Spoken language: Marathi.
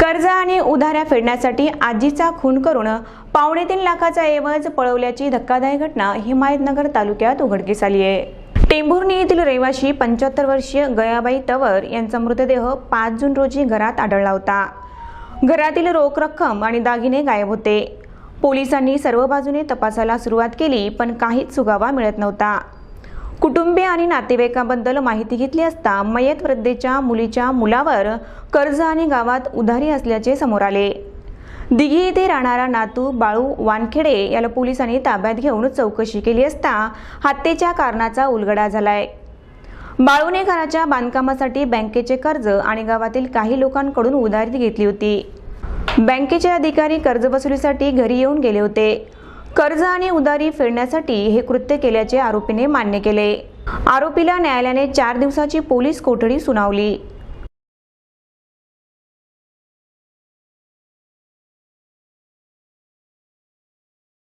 कर्ज आणि उधाऱ्या फेडण्यासाठी आजीचा खून करून पावणे तीन लाखाचा ऐवज पळवल्याची धक्कादायक घटना हिमायतनगर तालुक्यात उघडकीस आली आहे. टेंभुर्णी येथील रहिवाशी पंच्याहत्तर वर्षीय गयाबाई तवर यांचा मृतदेह पाच जून रोजी घरात आढळला होता. घरातील रोख रक्कम आणि दागिने गायब होते. पोलिसांनी सर्व बाजूने तपासाला सुरुवात केली पण काहीच सुगावा मिळत नव्हता. कुटुंबीय आणि नातेवाईकांबद्दल माहिती घेतली असता मयत वृद्धेच्या मुलीच्या मुलावर कर्ज आणि गावात उधारी असल्याचे समोर आले. दिघी येथे राहणारा नातू बाळू वानखेडे याला पोलिसांनी ताब्यात घेऊन चौकशी केली असता हत्येच्या कारणाचा उलगडा झालाय. बाळूने घराच्या बांधकामासाठी बँकेचे कर्ज आणि गावातील काही लोकांकडून उधारी घेतली होती. बँकेचे अधिकारी कर्ज वसुलीसाठी घरी येऊन गेले होते. कर्ज आणि उदारी फेडण्यासाठी हे कृत्य केल्याचे आरोपीने मान्य केले. आरोपीला न्यायालयाने चार दिवसाची पोलीस कोठडी सुनावली.